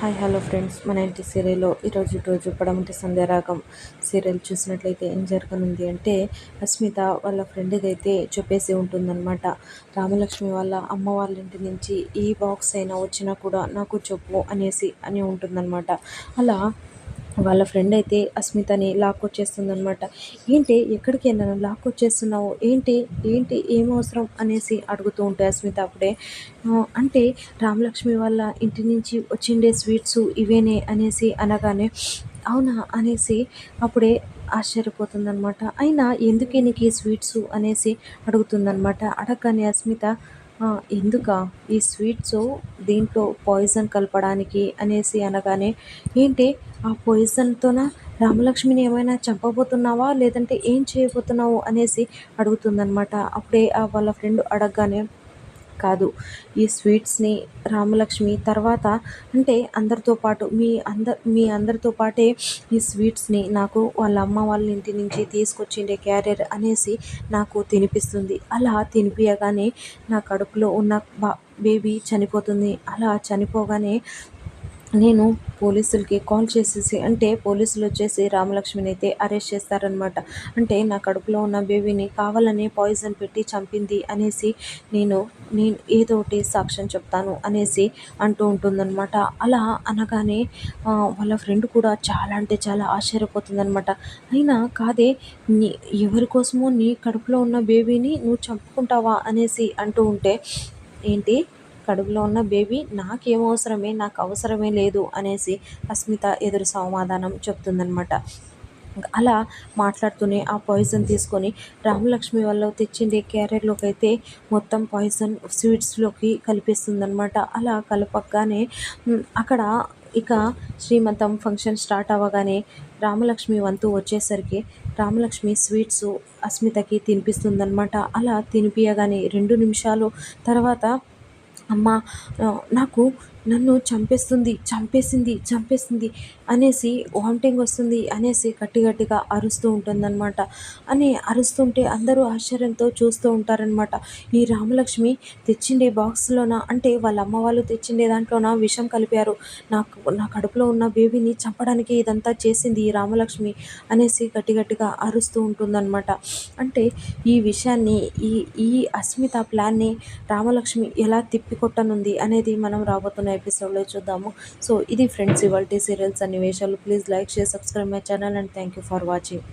Hi hello friends. మన ఇంటి సీరియల్లో ఈరోజు రోజు పడమంటి సంధ్యారాగం సీరియల్ చూసినట్లయితే ఏం జరగనుంది అంటే అస్మిత వాళ్ళ ఫ్రెండ్కి అయితే చెప్పేసి ఉంటుందన్నమాట. రామలక్ష్మి వాళ్ళ అమ్మ వాళ్ళ ఇంటి నుంచి ఈ బాక్స్ అయినా వచ్చినా కూడా నాకు చెప్పు అనేసి అని ఉంటుందన్నమాట. అలా వాళ్ళ ఫ్రెండ్ అయితే అస్మితని లాక్కొచ్చేస్తుందనమాట ఏంటి ఎక్కడికి నన్ను లాక్కొచ్చేస్తున్నావు ఏంటి ఏంటి ఏం అవసరం? అనేసి అడుగుతూ ఉంటాయి అస్మిత అప్పుడే అంటే రామలక్ష్మి వాళ్ళ ఇంటి నుంచి వచ్చిండే స్వీట్స్ ఇవేనే? అనేసి అనగానే అవునా? అనేసి అప్పుడే ఆశ్చర్యపోతుందనమాట అయినా ఎందుకే నీకు ఈ స్వీట్స్ అనేసి అడుగుతుందనమాట అడగగానే అస్మిత ఎందుక? ఈ స్వీట్స్ దీంట్లో పాయిజన్ కలపడానికి? అనేసి అనగానే ఏంటి ఆ పాయిజన్తోన రామలక్ష్మిని ఏమైనా చంపబోతున్నావా? లేదంటే ఏం చేయబోతున్నావు? అనేసి అడుగుతుందనమాట అప్పుడే వాళ్ళ ఫ్రెండ్ అడగగానే కాదు ఈ స్వీట్స్ని రామలక్ష్మి తర్వాత అంటే అందరితో పాటు మీ అంద మీ అందరితో పాటే ఈ స్వీట్స్ని నాకు వాళ్ళ అమ్మ వాళ్ళ ఇంటి నుంచి తీసుకొచ్చిండే క్యారియర్ అనేసి నాకు తినిపిస్తుంది. అలా తినిపియగానే నా కడుపులో ఉన్న బా బేబీ చనిపోతుంది. అలా చనిపోగానే నేను పోలీసులకి కాల్ చేసేసి అంటే పోలీసులు వచ్చేసి రామలక్ష్మిని అయితే అరెస్ట్ చేస్తారనమాట అంటే నా కడుపులో ఉన్న బేబీని కావాలనే పాయిజన్ పెట్టి చంపింది అనేసి నేను నేను ఏదో ఒకటి సాక్ష్యం చెప్తాను అనేసి అంటూ ఉంటుందన్నమాట. అలా అనగానే వాళ్ళ ఫ్రెండ్ కూడా చాలా అంటే చాలా ఆశ్చర్యపోతుందనమాట అయినా కాదే నీ ఎవరి కోసమో నీ కడుపులో ఉన్న బేబీని నువ్వు చంపుకుంటావా అనేసి అంటూ ఉంటే ఏంటి? కడుపులో ఉన్న బేబీ నాకేమవసరమే నాకు అవసరమే లేదు అనేసి అస్మిత ఎదురు సమాధానం చెప్తుందనమాట అలా మాట్లాడుతూనే ఆ పాయిజన్ తీసుకొని రామలక్ష్మి వల్ల తెచ్చిండే క్యారెట్లోకి అయితే మొత్తం పాయిజన్ స్వీట్స్లోకి కలిపిస్తుందనమాట అలా కలపగానే అక్కడ ఇక శ్రీమంతం ఫంక్షన్ స్టార్ట్ అవ్వగానే రామలక్ష్మి వంతు వచ్చేసరికి రామలక్ష్మి స్వీట్స్ అస్మితకి తినిపిస్తుందనమాట అలా తినిపియగానే రెండు నిమిషాలు తర్వాత అమ్మ నాకు నన్ను చంపేస్తుంది చంపేసింది చంపేసింది అనేసి వామిటింగ్ వస్తుంది అనేసి గట్టి గట్టిగా అరుస్తూ ఉంటుందన్నమాట. అని అరుస్తుంటే అందరూ ఆశ్చర్యంతో చూస్తూ ఉంటారనమాట ఈ రామలక్ష్మి తెచ్చిండే బాక్స్లోన అంటే వాళ్ళ అమ్మ వాళ్ళు తెచ్చిండే దాంట్లోన విషం కలిపారు. నాకు నా కడుపులో ఉన్న బేబీని చంపడానికి ఇదంతా చేసింది ఈ రామలక్ష్మి అనేసి గట్టి గట్టిగా అరుస్తూ ఉంటుందన్నమాట. అంటే ఈ విషయాన్ని ఈ ఈ అస్మిత ప్లాన్ని రామలక్ష్మి ఎలా తిప్పికొట్టనుంది అనేది మనం రాబోతున్నాయి ఎపిసోడ్లో చూద్దాము. సో ఇది ఫ్రెండ్స్ ఇవాళ సీరియల్స్ అన్ని విషయాలు please like share subscribe my channel and thank you for watching